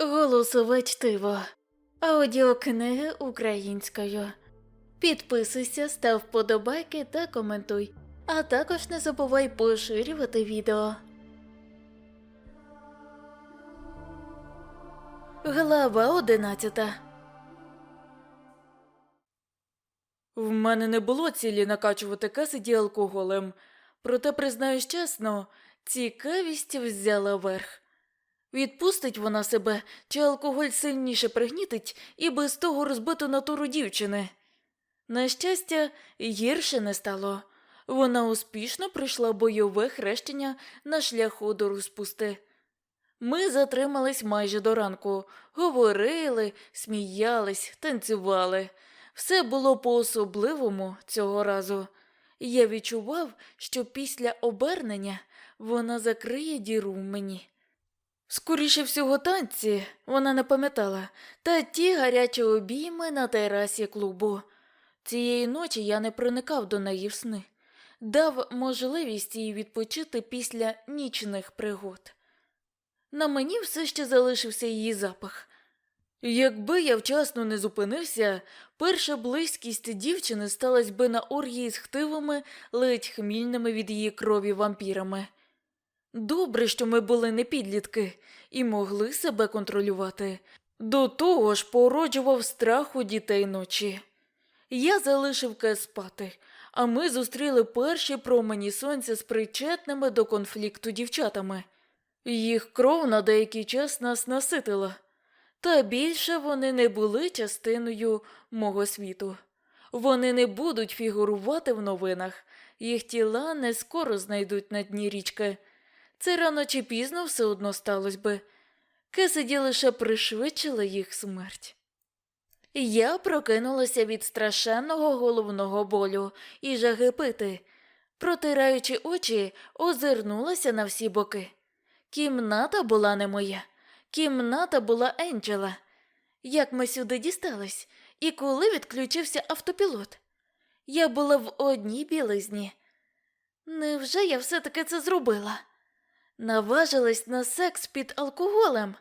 Голосове чтиво. Аудіокниги українською. Підписуйся, став вподобайки та коментуй. А також не забувай поширювати відео. Глава одинадцята. В мене не було цілі накачувати касиді алкоголем. Проте, признаюсь чесно, цікавість взяла верх. Відпустить вона себе, чи алкоголь сильніше пригнітить і без того розбиту натуру дівчини. На щастя, гірше не стало. Вона успішно пройшла бойове хрещення на шляху до розпусти. Ми затримались майже до ранку, говорили, сміялись, танцювали. Все було по-особливому цього разу. Я відчував, що після обернення вона закриє діру в мені. Скоріше всього танці вона не пам'ятала, та ті гарячі обійми на терасі клубу. Цієї ночі я не проникав до неї в сни, дав можливість їй відпочити після нічних пригод. На мені все ще залишився її запах. Якби я вчасно не зупинився, перша близькість дівчини сталася би на оргії з хтивими, ледь хмільними від її крові вампірами. Добре, що ми були не підлітки і могли себе контролювати. До того ж породжував страх у дітей ночі. Я залишив Кес спати, а ми зустріли перші промені сонця з причетними до конфлікту дівчатами. Їх кров на деякий час нас наситила, та більше вони не були частиною мого світу. Вони не будуть фігурувати в новинах, їх тіла не скоро знайдуть на дні річки. Це рано чи пізно все одно сталося би. Кесиді лише пришвидшила їх смерть. Я прокинулася від страшенного головного болю і жаги пити. Протираючи очі, озирнулася на всі боки. Кімната була не моя, кімната була Енджела. Як ми сюди дістались, і коли відключився автопілот? Я була в одній білизні. Невже я все-таки це зробила? Наважилась на секс під алкоголем.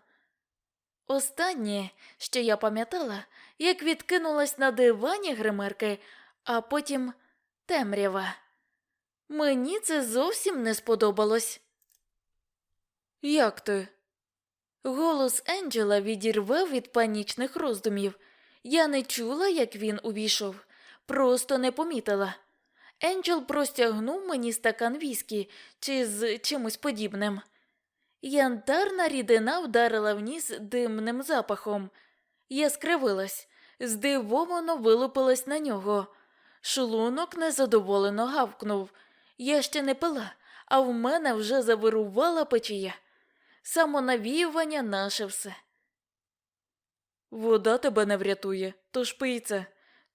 Останнє, що я пам'ятала, як відкинулась на дивані гримерки, а потім темрява. Мені це зовсім не сподобалось. Як ти? Голос Енджела відірвав від панічних роздумів. Я не чула, як він увійшов, просто не помітила. Енджел простягнув мені стакан віскі чи з чимось подібним. Янтарна рідина вдарила в ніс димним запахом. Я скривилась, здивовано вилупилась на нього. Шлунок незадоволено гавкнув. Я ще не пила, а в мене вже завирувала печія. Самонавіювання наше все. Вода тебе не врятує, тож пий це,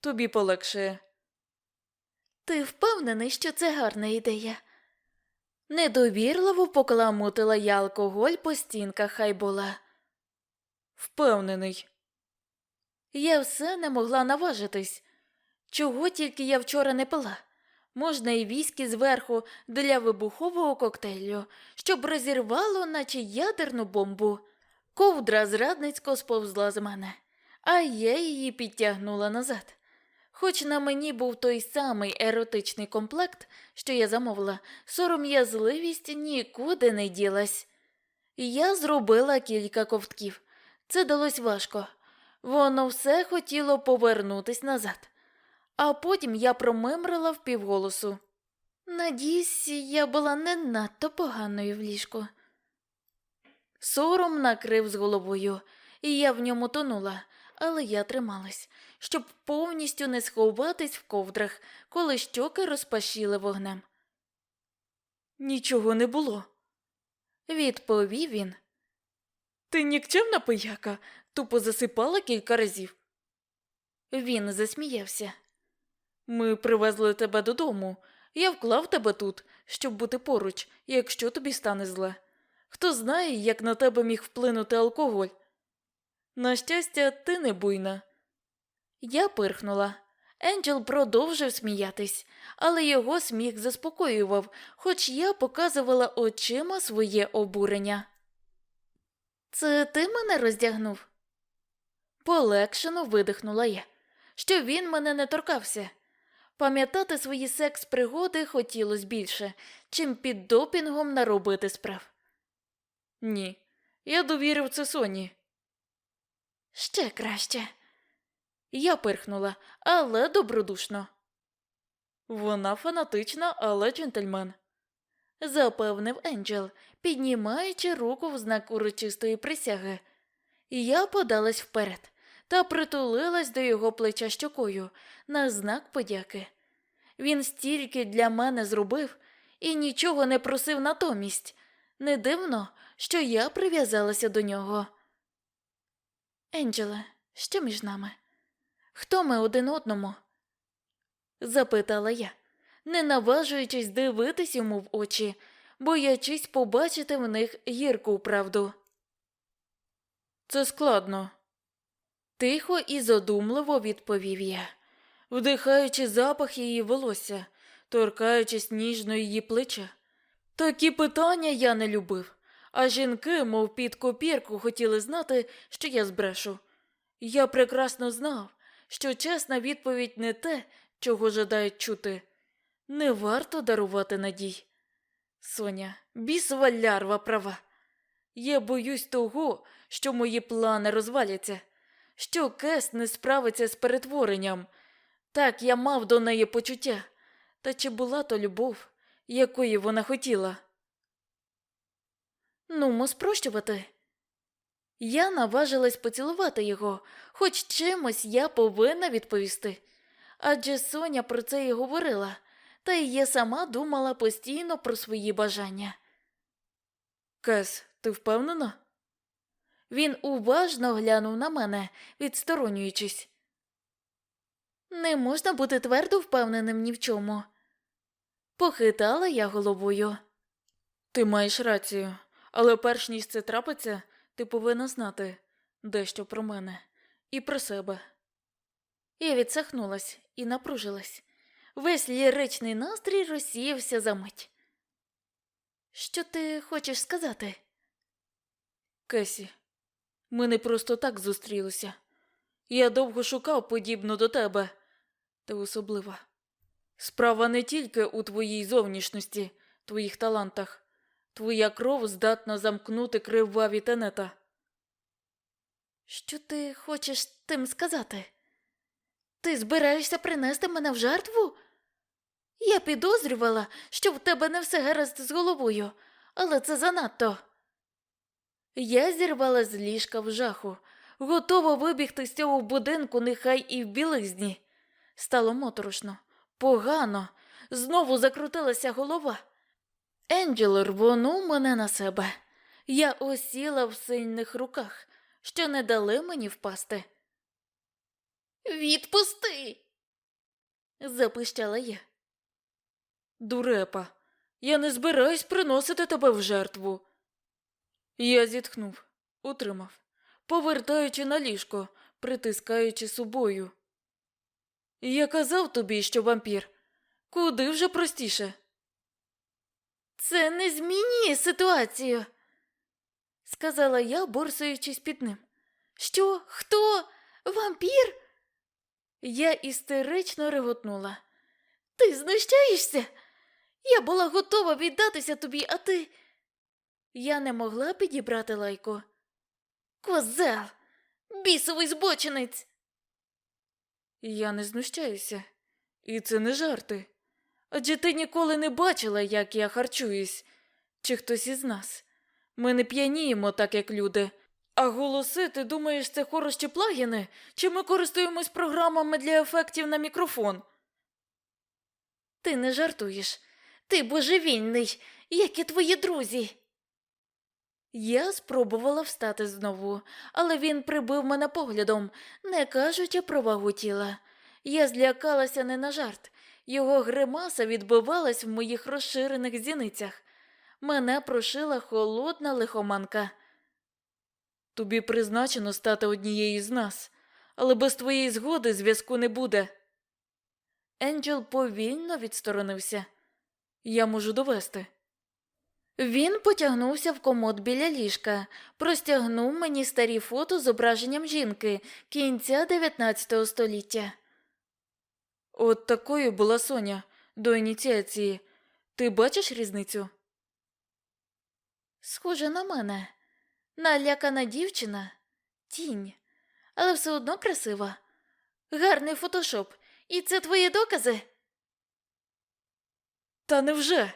тобі полегшає. Ти впевнений, що це гарна ідея? Недовірливо покаламутила я алкоголь по стінках хай була. Впевнений. Я все не могла наважитись. Чого тільки я вчора не пила. Можна і віскі зверху для вибухового коктейлю, щоб розірвало, наче ядерну бомбу. Ковдра зрадницько сповзла з мене, а я її підтягнула назад. Хоч на мені був той самий еротичний комплект, що я замовила, сором'язливість нікуди не ділась. Я зробила кілька ковтків. Це далось важко. Воно все хотіло повернутись назад. А потім я промимрила впівголосу. Надіюсь, я була не надто поганою в ліжку. Сором накрив з головою, і я в ньому тонула, але я трималась, щоб повністю не сховатись в ковдрах, коли щоки розпашіли вогнем. Нічого не було, відповів він. Ти нікчемна пияка, тупо засипала кілька разів. Він засміявся. Ми привезли тебе додому. Я вклав тебе тут, щоб бути поруч, якщо тобі стане зле. Хто знає, як на тебе міг вплинути алкоголь. На щастя, ти не буйна. Я пирхнула. Енджел продовжив сміятись, але його сміх заспокоював, хоч я показувала очима своє обурення. Це ти мене роздягнув? Полегшено видихнула я, що він мене не торкався. Пам'ятати свої секс-пригоди хотілося більше, чим під допінгом наробити справ. Ні, я довірив це Соні. Ще краще. Я пирхнула, але добродушно. Вона фанатична, але джентльмен. Запевнив Енджел, піднімаючи руку в знак урочистої присяги. Я подалась вперед та притулилась до його плеча щокою на знак подяки. Він стільки для мене зробив і нічого не просив натомість. Не дивно, що я прив'язалася до нього. Енджеле, що між нами? Хто ми один одному? запитала я, не наважуючись дивитись йому в очі, боячись побачити в них гірку правду. Це складно. Тихо і задумливо відповів я, вдихаючи запах її волосся, торкаючись ніжно її плеча. Такі питання я не любив, а жінки, мов під копірку, хотіли знати, що я збрешу. Я прекрасно знав, що чесна відповідь не те, чого жадають чути. Не варто дарувати надій. Соня, бісова лярва права. Я боюсь того, що мої плани розваляться, що Кес не справиться з перетворенням. Так я мав до неї почуття. Та чи була то любов, якої вона хотіла? Нумо спрощувати. Я наважилась поцілувати його, хоч чимось я повинна відповісти. Адже Соня про це і говорила, та й я сама думала постійно про свої бажання. Кес, ти впевнена? Він уважно глянув на мене, відсторонюючись. Не можна бути твердо впевненим ні в чому. Похитала я головою. Ти маєш рацію, але перш ніж це трапиться, ти повинна знати дещо про мене і про себе. Я відсахнулась і напружилась. Весь ліричний настрій розсіявся за мить. Що ти хочеш сказати? Кесі, ми не просто так зустрілися. Я довго шукав подібну до тебе. Ти особлива. Справа не тільки у твоїй зовнішності, твоїх талантах. Твоя кров здатна замкнути криваві тенета. Що ти хочеш тим сказати? Ти збираєшся принести мене в жертву? Я підозрювала, що в тебе не все гаразд з головою, але це занадто. Я зірвала з ліжка в жаху, готова вибігти з цього будинку, нехай і в білизні. Стало моторошно, погано, знову закрутилася голова. Енджел рвонув мене на себе. Я осіла в сильних руках, що не дали мені впасти. Відпусти. запищала я. Дурепа, я не збираюсь приносити тебе в жертву. Я зітхнув, утримав, повертаючи на ліжко, притискаючи собою. Я казав тобі, що вампір. Куди вже простіше? Це не змінює ситуацію, сказала я, борсаючись під ним. Що? Хто? Вампір? Я істерично реготнула. Ти знущаєшся? Я була готова віддатися тобі, а ти. Я не могла підібрати лайку. Козел, бісовий збочинець. Я не знущаюся, і це не жарти. Адже ти ніколи не бачила, як я харчуюсь, чи хтось із нас. Ми не п'яніємо так, як люди. А голоси, ти думаєш, це хороші плагіни? Чи ми користуємось програмами для ефектів на мікрофон? Ти не жартуєш. Ти божевільний, як і твої друзі. Я спробувала встати знову, але він прибив мене поглядом, не кажучи про вагу тіла. Я злякалася не на жарт. Його гримаса відбивалась в моїх розширених зіницях. Мене прошила холодна лихоманка. Тобі призначено стати однією з нас, але без твоєї згоди зв'язку не буде. Енджел повільно відсторонився. Я можу довести. Він потягнувся в комод біля ліжка, простягнув мені старі фото з зображенням жінки кінця 19 століття. От такою була Соня до ініціації. Ти бачиш різницю? Схоже на мене. Налякана дівчина, тінь, але все одно красива. Гарний фотошоп. І це твої докази? Та невже?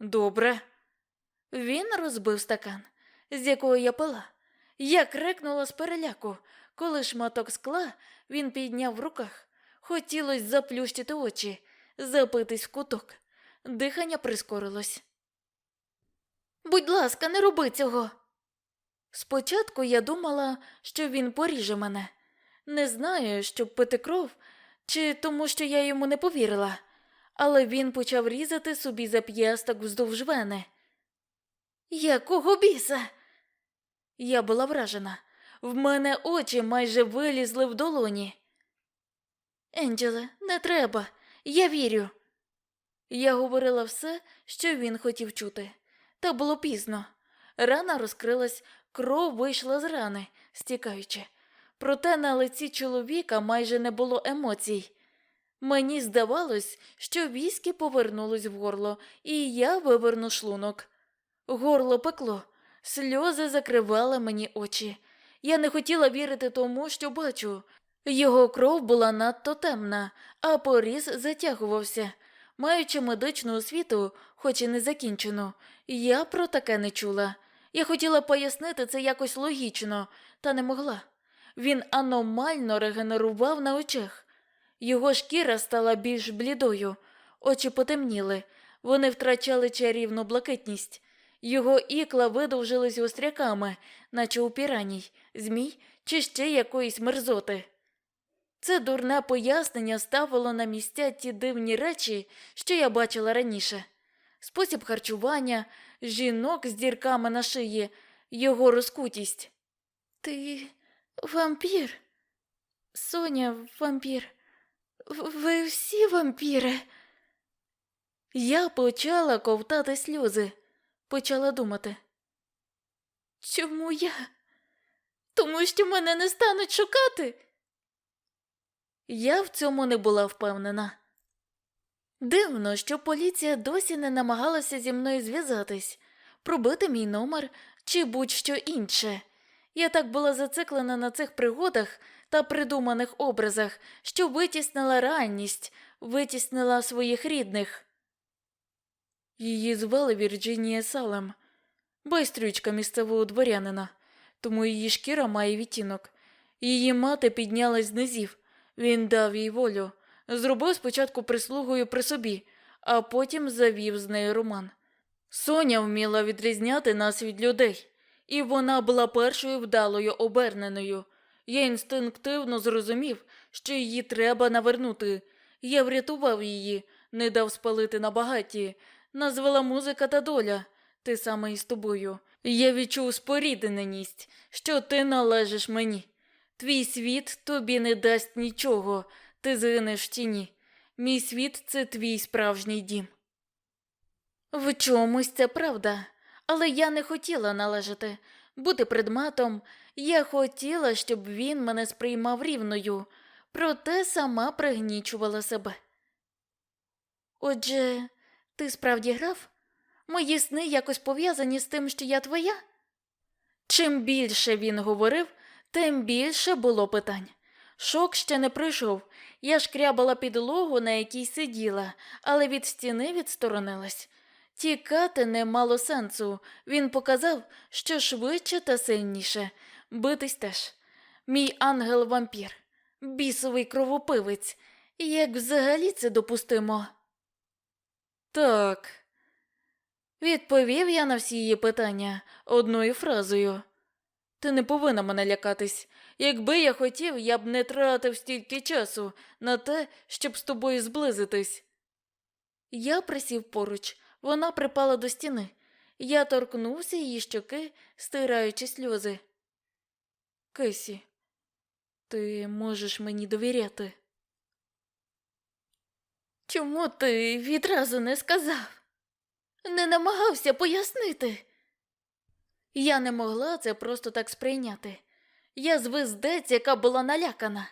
Добре. Він розбив стакан, з якого я пила. Я крикнула з переляку, коли шматок скла він підняв в руках. Хотілося заплющити очі, запитись в куток. Дихання прискорилось. Будь ласка, не роби цього. Спочатку я думала, що він поріже мене. Не знаю, щоб пити кров, чи тому, що я йому не повірила, але він почав різати собі зап'ясток вздовж вени. Якого біса? Я була вражена. В мене очі майже вилізли в долоні. Енджеле, не треба, я вірю. Я говорила все, що він хотів чути. Та було пізно. Рана розкрилась, кров вийшла з рани, стікаючи. Проте на лиці чоловіка майже не було емоцій. Мені здавалось, що віскі повернулось в горло, і я виверну шлунок. Горло пекло, сльози закривали мені очі. Я не хотіла вірити тому, що бачу. Його кров була надто темна, а поріз затягувався. Маючи медичну освіту, хоч і не закінчену, я про таке не чула. Я хотіла пояснити це якось логічно, та не могла. Він аномально регенерував на очах. Його шкіра стала більш блідою, очі потемніли, вони втрачали чарівну блакитність. Його ікла видовжились остряками, наче у піраній, змій чи ще якоїсь мерзоти. Це дурне пояснення ставило на місця ті дивні речі, що я бачила раніше. Спосіб харчування, жінок з дірками на шиї, його розкутість. Ти вампір? Соня, вампір. Ви всі вампіри. Я почала ковтати сльози, почала думати. Чому я? Тому що мене не стануть шукати. Я в цьому не була впевнена. Дивно, що поліція досі не намагалася зі мною зв'язатись, пробити мій номер чи будь-що інше. Я так була зациклена на цих пригодах та придуманих образах, що витіснила реальність, витіснила своїх рідних. Її звали Вірджинія Салем, байстрючка місцевого дворянина, тому її шкіра має відтінок. Її мати піднялась з низів. Він дав їй волю, зробив спочатку прислугою при собі, а потім завів з нею роман. Соня вміла відрізняти нас від людей, і вона була першою вдалою оберненою. Я інстинктивно зрозумів, що її треба навернути. Я врятував її, не дав спалити на багаті, назвала музика та доля, ти саме із тобою. Я відчув спорідненість, що ти належиш мені. Твій світ тобі не дасть нічого, ти згинеш тіні. Мій світ це твій справжній дім. В чомусь це правда, але я не хотіла належати, бути предметом. Я хотіла, щоб він мене сприймав рівною, проте сама пригнічувала себе. Отже, ти справді грав? Мої сни якось пов'язані з тим, що я твоя? Чим більше він говорив, тим більше було питань. Шок ще не прийшов. Я шкрябала підлогу, на якій сиділа, але від стіни відсторонилась. Тікати не мало сенсу. Він показав, що швидше та сильніше. Битись теж. Мій ангел-вампір, бісовий кровопивець. Як взагалі це допустимо? Так. Відповів я на всі її питання одною фразою. Ти не повинна мене лякатись. Якби я хотів, я б не тратив стільки часу на те, щоб з тобою зблизитись. Я присів поруч, вона припала до стіни. Я торкнувся її щоки, стираючи сльози. Кесі, ти можеш мені довіряти. Чому ти відразу не сказав? не намагався пояснити. Я не могла це просто так сприйняти. Я звездець, яка була налякана.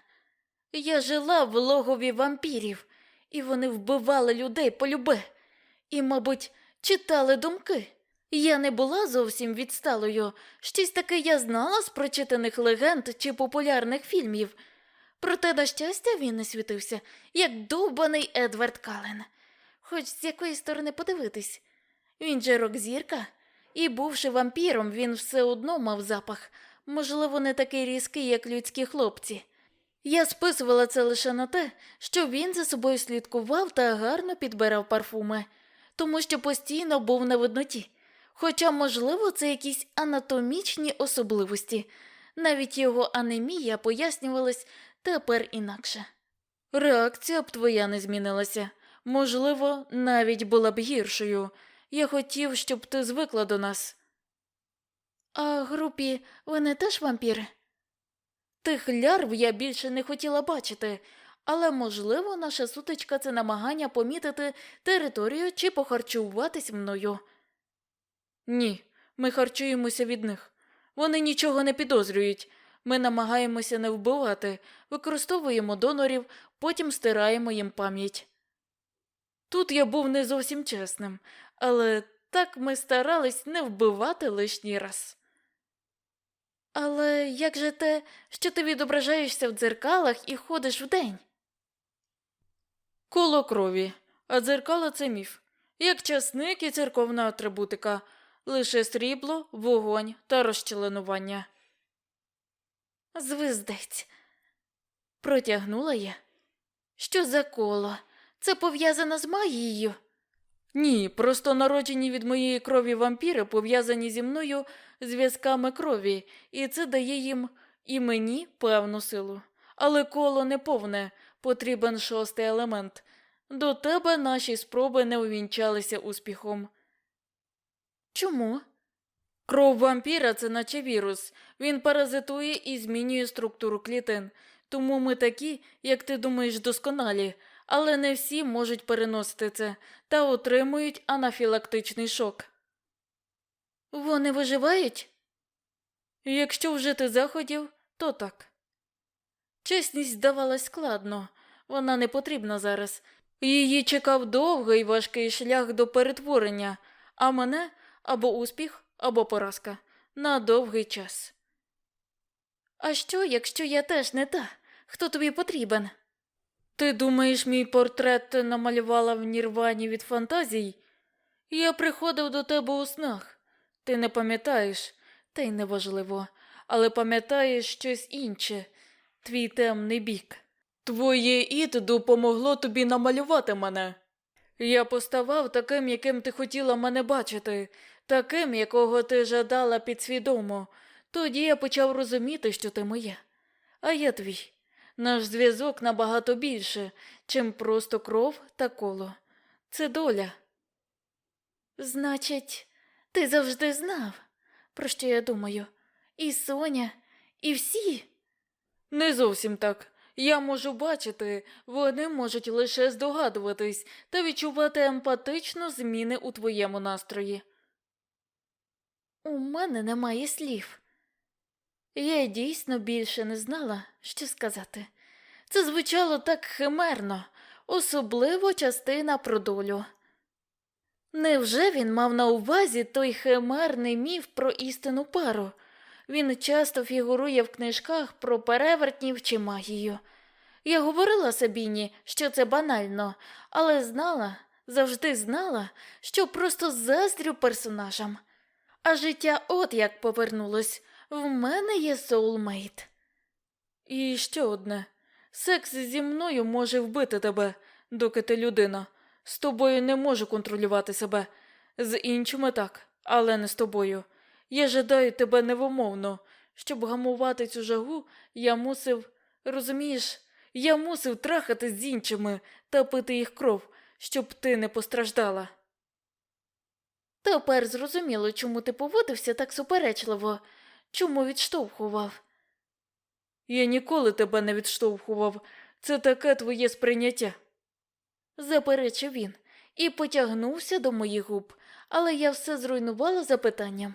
Я жила в логові вампірів, і вони вбивали людей полюбе. І, мабуть, читали думки. Я не була зовсім відсталою, щось таке я знала з прочитаних легенд чи популярних фільмів. Проте, на щастя, він не світився, як довбаний Едвард Кален. Хоч з якої сторони подивитись. Він же рок-зірка, і, бувши вампіром, він все одно мав запах, можливо, не такий різкий, як людські хлопці. Я списувала це лише на те, що він за собою слідкував та гарно підбирав парфуми, тому що постійно був на видноті. Хоча, можливо, це якісь анатомічні особливості. Навіть його анемія пояснювалась тепер інакше. Реакція б твоя не змінилася. Можливо, навіть була б гіршою. Я хотів, щоб ти звикла до нас. А групі вони теж вампіри? Тих лярв я більше не хотіла бачити, але, можливо, наша сутичка це намагання помітити територію чи похарчуватись мною. Ні, ми харчуємося від них. Вони нічого не підозрюють. Ми намагаємося не вбивати, використовуємо донорів, потім стираємо їм пам'ять. Тут я був не зовсім чесним, але так ми старались не вбивати лишній раз. Але як же те, що ти відображаєшся в дзеркалах і ходиш вдень? Коло крові, а дзеркало це міф, як часник і церковна атрибутика, лише срібло, вогонь та розчленування. Звездець. Протягнула я. Що за коло? Це пов'язано з магією? Ні, просто народжені від моєї крові вампіри пов'язані зі мною зв'язками крові, і це дає їм і мені певну силу. Але коло не повне, потрібен шостий елемент. До тебе наші спроби не увінчалися успіхом. Чому? Кров вампіра це наче вірус. Він паразитує і змінює структуру клітин. Тому ми такі, як ти думаєш, досконалі, але не всі можуть переносити це та отримують анафілактичний шок. Вони виживають? Якщо вжити заходів, то так. Чесність здавалась складно, вона не потрібна зараз. Її чекав довгий важкий шлях до перетворення, а мене або успіх, або поразка на довгий час. А що, якщо я теж не та? Хто тобі потрібен? Ти думаєш, мій портрет намалювала в Нірвані від фантазій? Я приходив до тебе у снах. Ти не пам'ятаєш, та й неважливо, але пам'ятаєш щось інше, твій темний бік. Твоє ід допомогло тобі намалювати мене. Я поставав таким, яким ти хотіла мене бачити, таким, якого ти жадала підсвідомо. Тоді я почав розуміти, що ти моя, а я твій. Наш зв'язок набагато більше, чим просто кров та коло. Це доля. Значить, ти завжди знав, про що я думаю, і Соня, і всі. Не зовсім так. Я можу бачити, вони можуть лише здогадуватись та відчувати емпатично зміни у твоєму настрої. У мене немає слів. Я дійсно більше не знала, що сказати. Це звучало так химерно, особливо частина про долю. Невже він мав на увазі той химерний міф про істинну пару? Він часто фігурує в книжках про перевертнів чи магію. Я говорила Сабіні, що це банально, але знала, завжди знала, що просто заздрю персонажам. А життя от як повернулось. В мене є соулмейт. І ще одне. Секс зі мною може вбити тебе, доки ти людина. З тобою не можу контролювати себе. З іншими так, але не з тобою. Я жадаю тебе невимовно. Щоб гамувати цю жагу, я мусив, розумієш, я мусив трахати з іншими та пити їх кров, щоб ти не постраждала. Тепер зрозуміло, чому ти поводився так суперечливо, чому відштовхував. Я ніколи тебе не відштовхував. Це таке твоє сприйняття. Заперечив він і потягнувся до моїх губ, але я все зруйнувала запитанням.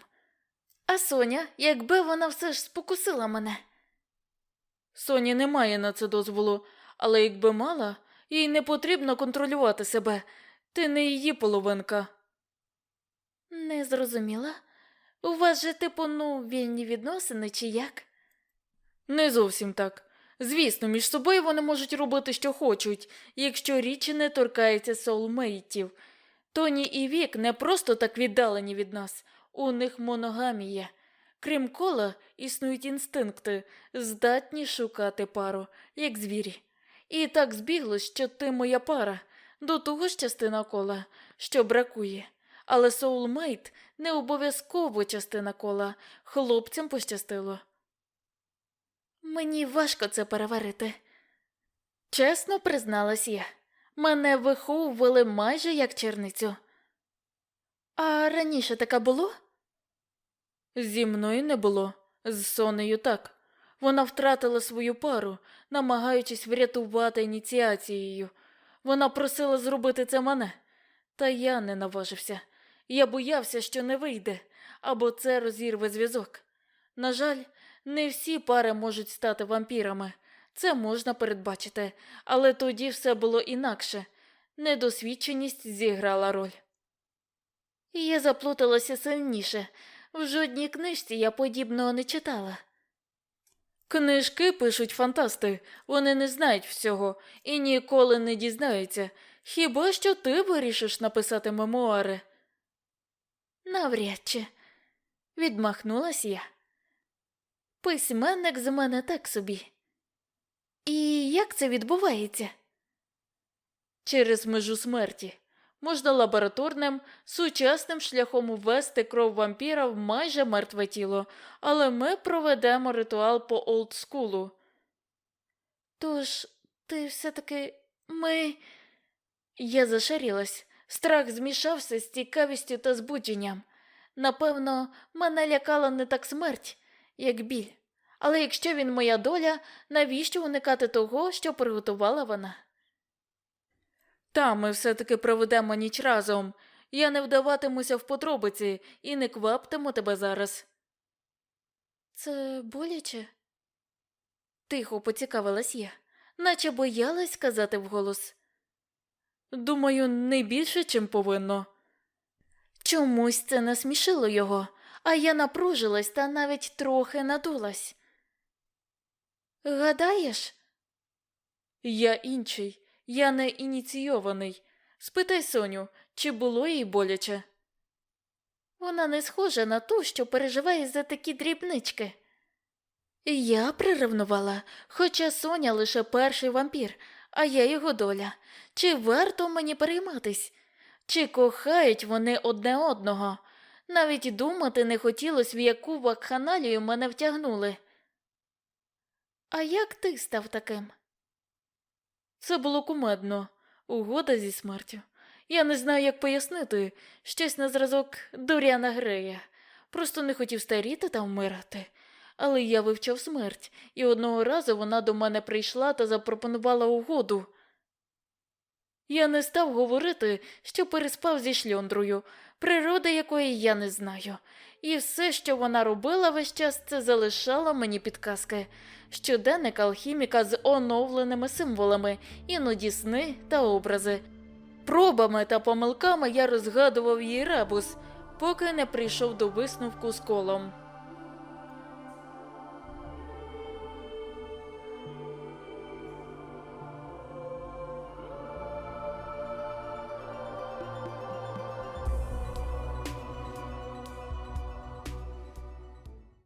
А Соня, якби вона все ж спокусила мене. Соні немає на це дозволу, але якби мала, їй не потрібно контролювати себе. Ти не її половинка. Не зрозуміла. У вас же, типу, ну, вільні відносини чи як? Не зовсім так. Звісно, між собою вони можуть робити, що хочуть, якщо річ не торкається соулмейтів. Тоні і Вік не просто так віддалені від нас, у них моногамія. Крім кола, існують інстинкти, здатні шукати пару, як звірі. І так збіглось, що ти моя пара, до того ж частина кола, що бракує. Але соулмейт не обов'язково частина кола, хлопцям пощастило. Мені важко це переварити. Чесно призналась я. Мене виховували майже як черницю. А раніше таке було? Зі мною не було, з Сонею так. Вона втратила свою пару, намагаючись врятувати ініціацією. Вона просила зробити це мене, та я не наважився. Я боявся, що не вийде, або це розірве зв'язок. На жаль, не всі пари можуть стати вампірами. Це можна передбачити, але тоді все було інакше. Недосвідченість зіграла роль. Я заплуталася сильніше. В жодній книжці я подібного не читала. Книжки пишуть фантасти, вони не знають всього і ніколи не дізнаються. Хіба що ти вирішиш написати мемуари? Навряд чи, відмахнулась я. Письменник з мене так собі. І як це відбувається? Через межу смерті. Можна лабораторним, сучасним шляхом ввести кров вампіра в майже мертве тіло, але ми проведемо ритуал по олдскулу. Тож, ти все-таки ми. Я зашарілась, страх змішався з цікавістю та збудженням. Напевно, мене лякала не так смерть, як біль. Але якщо він моя доля, навіщо уникати того, що приготувала вона? Та ми все-таки проведемо ніч разом. Я не вдаватимуся в подробиці і не кваптиму тебе зараз. Це боляче? Тихо поцікавилась я, наче боялась сказати вголос. Думаю, не більше, чим повинно. Чомусь це насмішило його, а я напружилась та навіть трохи надулась. Гадаєш? Я інший, я не ініційований. Спитай Соню, чи було їй боляче? Вона не схожа на ту, що переживає за такі дрібнички. Я приревнувала, хоча Соня лише перший вампір, а я його доля. Чи варто мені перейматись? Чи кохають вони одне одного? Навіть думати не хотілося, в яку вакханалію мене втягнули. А як ти став таким? Це було кумедно, угода зі смертю. Я не знаю, як пояснити щось на зразок Доріана Грея. Просто не хотів старіти та вмирати. Але я вивчав смерть, і одного разу вона до мене прийшла та запропонувала угоду. Я не став говорити, що переспав зі шльондрою, природи якої я не знаю, і все, що вона робила весь час, це залишало мені підказки. Щоденник алхіміка з оновленими символами, іноді сни та образи. Пробами та помилками я розгадував її ребус, поки не прийшов до висновку з колом.